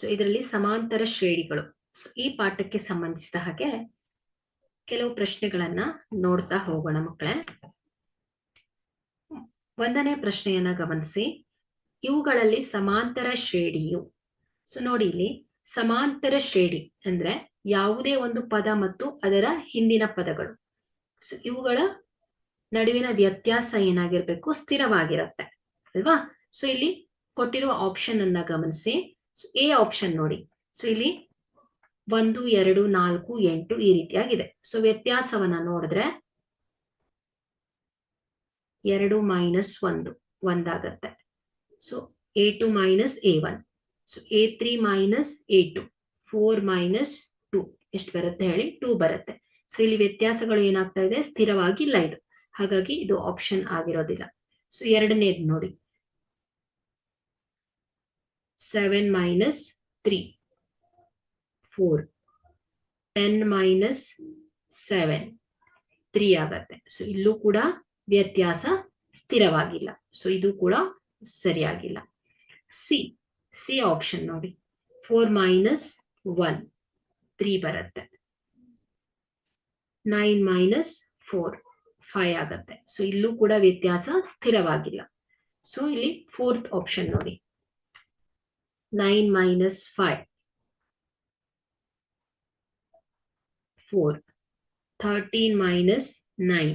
So ಇದರಲ್ಲಿ ಸಮಾಂತರ ಶ್ರೇಣಿಗಳು. So ಈ ಪಾಠಕ್ಕೆ ಸಂಬಂಧಿಸಿದ ಹಾಗೆ ಕೆಲವು ಪ್ರಶ್ನೆಗಳನ್ನ ನೋಡ್ತಾ ಹೋಗೋಣ ಮಕ್ಕಳೇ. ಒಂದನೇ ಪ್ರಶ್ನೆಯನ್ನ ಗಮನಿಸಿ. ಇವುಗಳಲ್ಲಿ ಸಮಾಂತರ ಶ್ರೇಣಿಯು. ಸೊ ನೋಡಿ ಇಲ್ಲಿ. ಸಮಾಂತರ ಶ್ರೇಣಿ ಅಂದ್ರೆ ಯಾವುದೇ ಒಂದು ಪದ ಮತ್ತು ಅದರ ಹಿಂದಿನ ಪದಗಳು. ಸೊ ಇವುಗಳ ನಡುವಿನ ವ್ಯತ್ಯಾಸ ಏನಾಗಿರ್ಬೇಕು? ಸ್ಥಿರವಾಗಿರುತ್ತೆ. ಅಲ್ವಾ? ಸೊ ಇಲ್ಲಿ ಕೊಟ್ಟಿರುವ ಆಪ್ಷನ್ ಅನ್ನ ಗಮನಿಸಿ. ಎ ಆಪ್ಷನ್ ನೋಡಿ. ಸೊ ಇಲ್ಲಿ ಒಂದು, ಎರಡು, ನಾಲ್ಕು, ಎಂಟು ಈ ರೀತಿಯಾಗಿದೆ. ಸೊ ವ್ಯತ್ಯಾಸವನ್ನ ನೋಡಿದ್ರೆ ಎರಡು ಮೈನಸ್ ಒಂದು, ಒಂದಾಗತ್ತೆ. So a two minus a one so a three minus a two four minus two ಎಷ್ಟು ಬರುತ್ತೆ ಹೇಳಿ? ಟೂ ಬರುತ್ತೆ. ಸೊ ಇಲ್ಲಿ ವ್ಯತ್ಯಾಸಗಳು ಏನಾಗ್ತಾ ಇದೆ? ಸ್ಥಿರವಾಗಿಲ್ಲ ಇದು. ಹಾಗಾಗಿ ಇದು ಆಪ್ಷನ್ ಆಗಿರೋದಿಲ್ಲ. ಸೊ ಎರಡನೇದು ನೋಡಿ. Seven minus three four ten minus seven three ಆಗತ್ತೆ. ಸೊ ಇಲ್ಲೂ ಕೂಡ ವ್ಯತ್ಯಾಸ ಸ್ಥಿರವಾಗಿಲ್ಲ. ಸೊ ಇದು ಕೂಡ ಸರಿಯಾಗಿಲ್ಲ. ಸಿ ಸಿ ಆಪ್ಷನ್ ನೋಡಿ. ಫೋರ್ ಮೈನಸ್ ಒನ್ ತ್ರೀ ಬರುತ್ತೆ. ನೈನ್ ಮೈನಸ್ ಫೋರ್ ಫೈವ್ ಆಗತ್ತೆ. ಸೊ ಇಲ್ಲೂ ಕೂಡ ವ್ಯತ್ಯಾಸ ಸ್ಥಿರವಾಗಿಲ್ಲ. ಸೊ ಇಲ್ಲಿ ಫೋರ್ತ್ ಆಪ್ಷನ್ ನೋಡಿ. Nine minus five four thirteen minus nine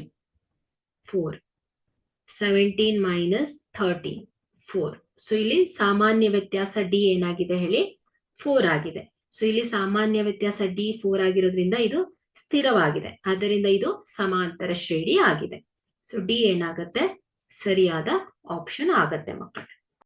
four seventeen minus thirteen four so ಇಲ್ಲಿ ಸಾಮಾನ್ಯ ವ್ಯತ್ಯಾಸ ಡಿ ಏನಾಗಿದೆ ಹೇಳಿ? ಫೋರ್ ಆಗಿದೆ. ಸೊ ಇಲ್ಲಿ ಸಾಮಾನ್ಯ ವ್ಯತ್ಯಾಸ ಡಿ ಫೋರ್ ಆಗಿರೋದ್ರಿಂದ ಇದು ಸ್ಥಿರವಾಗಿದೆ. ಆದ್ದರಿಂದ ಇದು ಸಮಾಂತರ ಶ್ರೇಣಿ ಆಗಿದೆ. ಸೊ ಡಿ ಏನಾಗತ್ತೆ? ಸರಿಯಾದ ಆಪ್ಷನ್ ಆಗತ್ತೆ ಮಕ್ಕಳು.